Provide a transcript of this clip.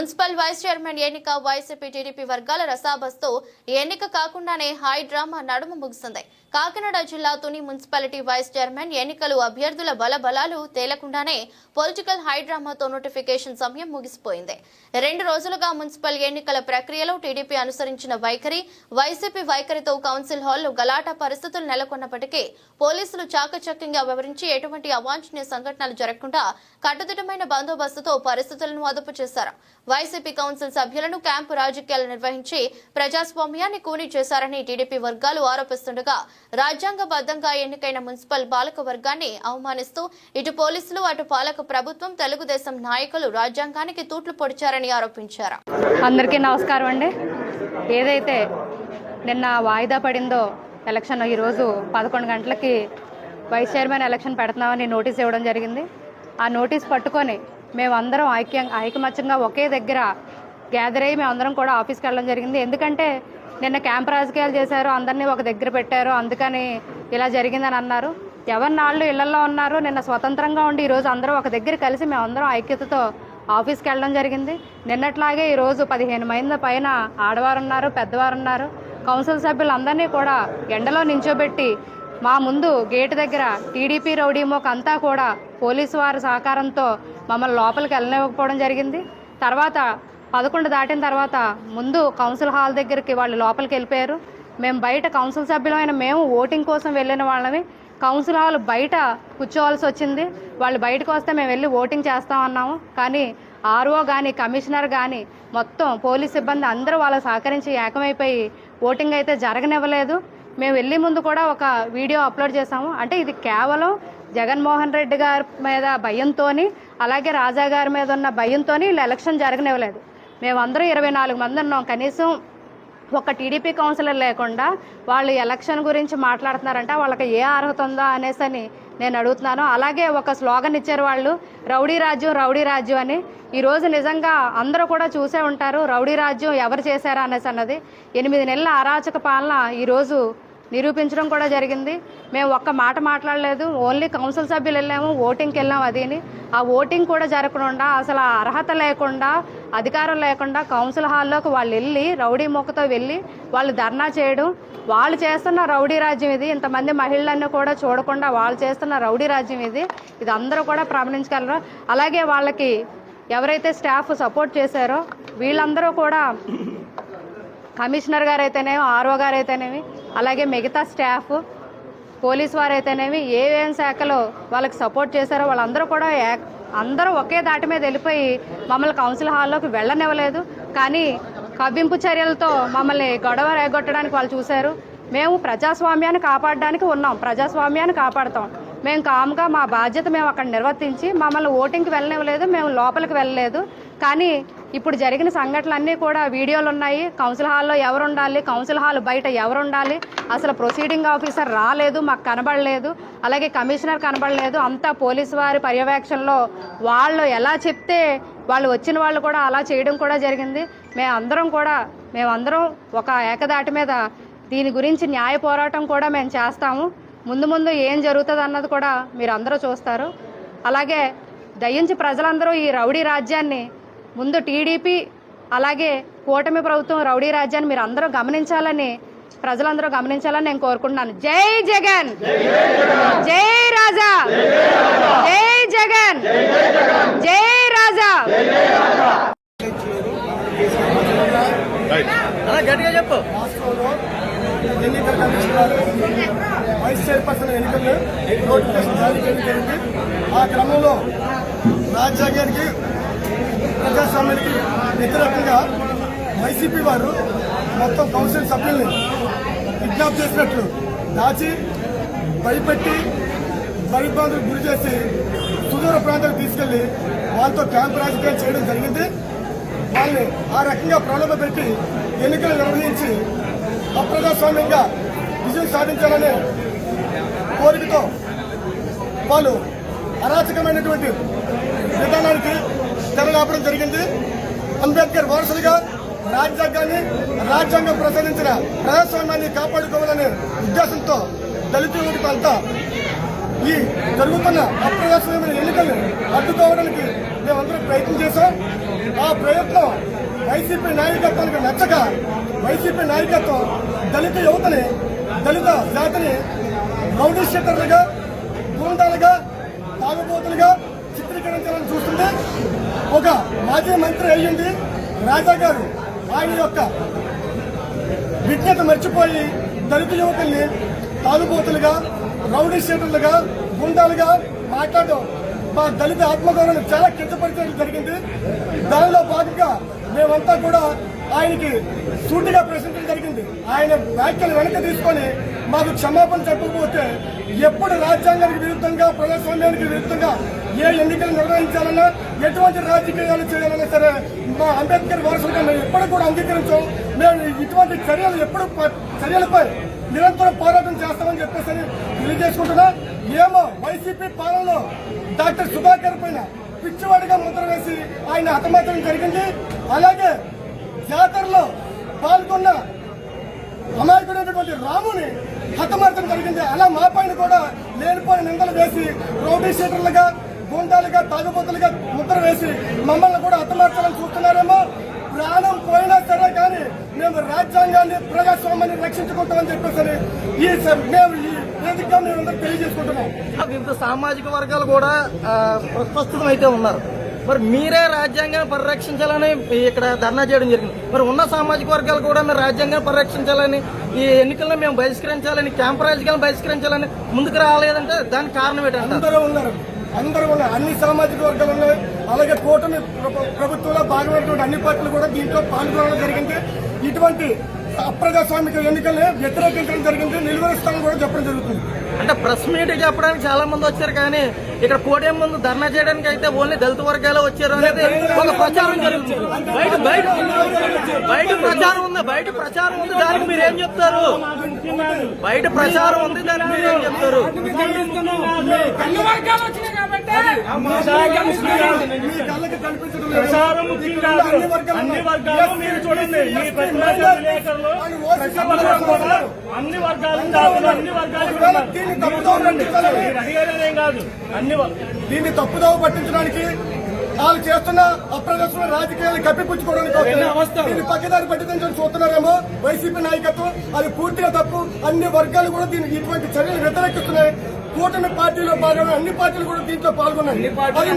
Municipal vice chairman ఎన్నిక YCP TDP వర్గాల రసాబస్తో ఎన్నిక కాకుండానే హాయ్ డ్రామా నడుము ముగిసింది కాకినాడ జిల్లా తుని మున్సిపాలిటీ వైస్ చైర్మన్ ఎన్నికలు అభ్యర్థుల బలబలాలు తేలకుండానే పొలిటికల్ హై డ్రామాతో నోటిఫికేషన్ సమయం ముగిసిపోయింది. రెండు రోజులుగా మున్సిపల్ ఎన్నికల ప్రక్రియలో టీడీపీ అనుసరించిన వైఖరి వైసీపీ వైఖరితో కౌన్సిల్ హాల్లో గలాటా పరిస్థితులు నెలకొన్నప్పటికీ పోలీసులు చాకచక్యంగా వివరించి ఎటువంటి అవాంఛనీయ సంఘటనలు జరగకుండా కట్టుదిట్టమైన బందోబస్తుతో పరిస్థితులను అదుపు చేశారు వైసీపీ కౌన్సిల్ సభ్యులను క్యాంపు రాజకీయాలు నిర్వహించి ప్రజాస్వామ్యాన్ని కూని చేశారని టీడీపీ వర్గాలు ఆరోపిస్తుండగా రాజ్యాంగబద్ధంగా ఎన్నికైన మున్సిపల్ పాలక వర్గాన్ని అవమానిస్తూ ఇటు పోలీసులు అటు పాలక ప్రభుత్వం తెలుగుదేశం నాయకులు రాజ్యాంగానికి తూట్లు పొడిచారని ఆరోపించారు. అందరికీ నమస్కారం అండి. ఏదైతే నిన్న వాయిదా పడిందో ఎలక్షన్ ఈరోజు పదకొండు గంటలకి వైస్ చైర్మన్ ఎలక్షన్ పెడుతున్నామని నోటీస్ ఇవ్వడం జరిగింది. ఆ నోటీస్ పట్టుకొని మేమందరం ఐక్యం ఐకమత్యంగా ఒకే దగ్గర గ్యాదర్ అయ్యి మేమందరం కూడా ఆఫీస్కి వెళ్ళడం జరిగింది. ఎందుకంటే నిన్న క్యాంప్ రాజకీయాలు చేశారు అందరినీ ఒక దగ్గర పెట్టారు అందుకని ఇలా జరిగిందని అన్నారు. ఎవరి నాళ్ళు ఇళ్ళలో ఉన్నారు నిన్న స్వతంత్రంగా ఉండి ఈరోజు అందరూ ఒక దగ్గర కలిసి మేమందరం ఐక్యతతో ఆఫీస్కి వెళ్ళడం జరిగింది. నిన్నట్లాగే ఈరోజు పదిహేను మంది పైన ఆడవారు ఉన్నారు పెద్దవారు ఉన్నారు కౌన్సిల్ సభ్యులందరినీ కూడా ఎండలో నించోబెట్టి మా ముందు గేటు దగ్గర టీడీపీ రౌడీ అంతా కూడా పోలీసు వారి సహకారంతో మమ్మల్ని లోపలికి వెళ్ళనివ్వకపోవడం జరిగింది. తర్వాత పదకొండు దాటిన తర్వాత ముందు కౌన్సిల్ హాల్ దగ్గరికి వాళ్ళు లోపలికి వెళ్ళిపోయారు. మేము బయట కౌన్సిల్ సభ్యులమైన మేము ఓటింగ్ కోసం వెళ్ళిన వాళ్ళని కౌన్సిల్ హాల్ బయట కూర్చోవాల్సి వచ్చింది. వాళ్ళు బయటకు వస్తే మేము వెళ్ళి ఓటింగ్ చేస్తామన్నాము కానీ ఆర్ఓ కానీ కమిషనర్ కానీ మొత్తం పోలీస్ సిబ్బంది అందరూ వాళ్ళ సహకరించి ఏకమైపోయి ఓటింగ్ అయితే జరగనివ్వలేదు. మేము వెళ్ళే ముందు కూడా ఒక వీడియో అప్లోడ్ చేసాము అంటే ఇది కేవలం జగన్మోహన్ రెడ్డి గారి మీద భయంతోని అలాగే రాజా గారి మీద ఉన్న భయంతోని వీళ్ళు ఎలక్షన్ జరగనివ్వలేదు. మేమందరం ఇరవై నాలుగు మంది ఉన్నాం. కనీసం ఒక టీడీపీ కౌన్సిలర్ లేకుండా వాళ్ళు ఎలక్షన్ గురించి మాట్లాడుతున్నారంటే. వాళ్ళకి ఏ అర్హత ఉందా అనేసి అని నేను అడుగుతున్నాను. అలాగే ఒక స్లోగన్ ఇచ్చారు వాళ్ళు రౌడీ రాజ్యం రౌడీ రాజ్యం అని. ఈరోజు నిజంగా అందరూ కూడా చూసే ఉంటారు రౌడీ రాజ్యం ఎవరు చేశారా అనేసి అన్నది. ఎనిమిది నెలల అరాచక పాలన ఈరోజు నిరూపించడం కూడా జరిగింది. మేము ఒక్క మాట మాట్లాడలేదు. ఓన్లీ కౌన్సిల్ సభ్యులు వెళ్ళాము ఓటింగ్కి వెళ్ళాము అదిని ఆ ఓటింగ్ కూడా జరగకుండా అసలు అర్హత లేకుండా అధికారం లేకుండా కౌన్సిల్ హాల్లోకి వాళ్ళు వెళ్ళి రౌడీ మొక్కతో వెళ్ళి వాళ్ళు ధర్నా చేయడం వాళ్ళు చేస్తున్న రౌడీ రాజ్యం ఇది. ఇంతమంది మహిళలన్నీ కూడా చూడకుండా వాళ్ళు చేస్తున్న రౌడీ రాజ్యం ఇది. ఇది అందరూ కూడా ప్రమణించగలరు అలాగే వాళ్ళకి ఎవరైతే స్టాఫ్ సపోర్ట్ చేశారో వీళ్ళందరూ కూడా కమిషనర్ గారు అయితేనేమి ఆర్ఓ గారు అయితేనేమి అలాగే మిగతా స్టాఫ్ పోలీస్ వారు అయితేనేమి ఏవేం శాఖలో వాళ్ళకి సపోర్ట్ చేశారో వాళ్ళందరూ కూడా అందరూ ఒకే దాటి మీద వెళ్ళిపోయి మమ్మల్ని కౌన్సిల్ హాల్లోకి వెళ్ళనివ్వలేదు. కానీ కవ్వింపు చర్యలతో మమ్మల్ని గొడవ రేగొట్టడానికి వాళ్ళు చూశారు. మేము ప్రజాస్వామ్యాన్ని కాపాడడానికి ఉన్నాం. ప్రజాస్వామ్యాన్ని కాపాడుతాం. మేము కామ్గా మా బాధ్యత మేము అక్కడ నిర్వర్తించి మమ్మల్ని ఓటింగ్కి వెళ్ళనివ్వలేదు మేము లోపలికి వెళ్ళలేదు. కానీ ఇప్పుడు జరిగిన సంఘటనలన్నీ కూడా వీడియోలు ఉన్నాయి. కౌన్సిల్ హాల్లో ఎవరు ఉండాలి కౌన్సిల్ హాల్ బయట ఎవరు ఉండాలి అసలు ప్రొసీడింగ్ ఆఫీసర్ రాలేదు మాకు కనబడలేదు. అలాగే కమిషనర్ కనబడలేదు. అంతా పోలీసు వారి పర్యవేక్షణలో వాళ్ళు ఎలా చెప్తే వాళ్ళు వచ్చిన వాళ్ళు కూడా అలా చేయడం కూడా జరిగింది. మేమందరం కూడా మేమందరం ఒక ఏకదాటి మీద దీని గురించి న్యాయ పోరాటం కూడా మేము చేస్తాము. ముందు ముందు ఏం జరుగుతుంది అన్నది కూడా మీరు అందరూ చూస్తారు. అలాగే దయించి ప్రజలందరూ ఈ రౌడీ రాజ్యాన్ని ముందు టీడీపీ అలాగే కూటమి ప్రభుత్వం రౌడీ రాజ్యాన్ని మీరు అందరూ గమనించాలని ప్రజలందరూ గమనించాలని నేను కోరుకుంటున్నాను. జై జగన్! జై రాజా! జై జగన్! జై రాజా! గట్టిగా చెప్పు. వైస్ చైర్పర్సన్ ఎన్నికలు నోటిఫికేషన్ జారీ చేయడం జరిగింది. ఆ క్రమంలో రాజ్యాంగానికి ప్రజాస్వామ్యానికి వ్యతిరేకంగా వైసీపీ వారు మొత్తం కౌన్సిల్ సభ్యుల్ని కిడ్నాప్ చేసినట్లు దాచి భయపెట్టి భయభ్రాంతులకు గురి చేసి సుదూర ప్రాంతాలకు తీసుకెళ్ళి వాళ్ళతో క్యాంప్ రాజకీయాలు చేయడం జరిగింది. వాళ్ళని ఆ రకంగా ప్రలోభ పెట్టి ఎన్నికలు నిర్వహించి అప్రజాస్వామ్యంగా విజయం సాధించాలనే కోరికతో వాళ్ళు అరాచకమైనటువంటి విధానానికి తెరలాపడం జరిగింది. అంబేద్కర్ వారసులుగా రాజ్యాంగాన్ని రాజ్యాంగం ప్రసాదించిన ప్రజాస్వామ్యాన్ని కాపాడుకోవాలనే ఉద్దేశంతో దళిత యువత అంతా ఈ జరుగుతున్న అప్రజాస్వామ్యమైన ఎన్నికలను అడ్డుకోవడానికి మేమందరం ప్రయత్నం చేశాం. ఆ ప్రయత్నం వైసీపీ నాయకత్వానికి నచ్చక వైసీపీ నాయకత్వం దళిత యువతని దళిత జాతిని రౌడీ గుండాలుగా తాగుబోతులుగా చిత్రీకరించాలని చూస్తుంది ఒక మాజీ మంత్రి అయ్యింది రాజా గారు. ఆయన యొక్క విజ్ఞత మర్చిపోయి దళిత యువకుల్ని తాగుబోతులుగా రౌడీ షీటర్లుగా గుండాలుగా మాట్లాడడం మా దళిత ఆత్మగౌరవం చాలా కించపరిచేయడం జరిగింది. దానిలో భాగంగా మేమంతా కూడా ఆయనకి సూటిగా ప్రశ్నించడం జరిగింది. ఆయన వ్యాఖ్యలు వెనక తీసుకొని మాకు క్షమాపణ చెప్పకపోతే ఎప్పుడు రాజ్యాంగానికి విరుద్ధంగా ప్రజాస్వామ్యానికి విరుద్ధంగా ఏ ఎన్నికలు నిర్వహించాలన్నా ఎటువంటి రాజకీయాలు చేయాలన్నా సరే మా అంబేద్కర్ వారసులుగా మేము ఎప్పుడు కూడా అంగీకరించాం. మేము ఇటువంటి చర్యలు ఎప్పుడు ప- చర్యలపై నిరంతరం పోరాటం చేస్తామని చెప్పేసి తెలియజేసుకుంటున్నా. ఏమో వైసీపీ పాలనలో డాక్టర్ సుధాకర్ పైన పిచ్చివాడిగా ముద్ర వేసి ఆయన హతమార్చడం జరిగింది. అలాగే జాతరలో పాల్గొన్న అమాయకుడైనటువంటి రాముని హతమార్చడం జరిగింది. అలా మా పైన కూడా లేనిపోయిన నిందలు వేసి రౌడీ షీటర్లుగా గూండాలుగా తాగుబోతులుగా ముద్ర వేసి మమ్మల్ని కూడా హతమార్చాలని చూస్తున్నారేమో. ప్రాణం పోయినా సరే కానీ మేము రాజ్యాంగాన్ని ప్రజాస్వామ్యాన్ని రక్షించుకుంటామని చెప్పేసి ఈ మేము ఈ వేదికగా మేము అందరూ తెలియజేసుకుంటున్నాం వివిధ సామాజిక వర్గాలు కూడా ఆ, ప్రస్తుతం అయితే ఉన్నారు. మరి మీరే రాజ్యాంగాన్ని పరిరక్షించాలని ఇక్కడ ధర్నా చేయడం జరిగింది. మరి ఉన్న సామాజిక వర్గాలు కూడా మీరు రాజ్యాంగాన్ని పరిరక్షించాలని ఈ ఎన్నికలను మేము బహిష్కరించాలని క్యాంప్ రాజకీయాలను బహిష్కరించాలని ముందుకు రాలేదంటే దానికి కారణం ఏంటంటే అందరూ ఉన్నారు. అందరూ ఉన్నారు. అన్ని సామాజిక వర్గాలు ఉన్నాయి. అలాగే కూటమి ప్రభుత్వంలో భాగమైనటువంటి అన్ని పార్టీలు కూడా దీంట్లో పాల్గొనడం జరిగింది. ఇటువంటి అప్రజాస్వామిక ఎన్నికల్ని వ్యతిరేకించడం జరిగింది నిలువరిస్తామని కూడా చెప్పడం జరుగుతుంది అంటే ప్రెస్ మీట్ చెప్పడానికి చాలా మంది వచ్చారు కానీ ఇక్కడ పోడియం ముందు ధర్నా చేయడానికి అయితే ఓన్లీ దళిత వర్గాలే వచ్చారు అనేది ఒక ప్రచారం జరుగుతుంది బయట బయట ఉంది బయట ప్రచారం ఉంది దానికి మీరు ఏం చెప్తారు బయట ప్రచారం ఉంది దానికి మీరు ఏం చెప్తారు. ప్రచారం ముఖ్యం కాదు. అన్ని వర్గాలు మీరు చూడండి. మీ ఉన్నారు. అన్ని వర్గాలు. అన్ని వర్గాలు దీన్ని తప్పుదోవ పట్టించడానికి వాళ్ళు చేస్తున్న అప్రదర్శన రాజకీయాలు కప్పిపుచ్చుకోవడానికి దీన్ని పక్కదారి పట్టించని చూస్తున్నారేమో వైసీపీ నాయకత్వం. అది పూర్తిగా తప్పు. అన్ని వర్గాలు కూడా దీన్ని ఇటువంటి చర్యలు వ్యతిరేకిస్తున్నాయి. కూటమి పార్టీలో భాగంగా అన్ని పార్టీలు కూడా దీంట్లో పాల్గొన్నాయి. అది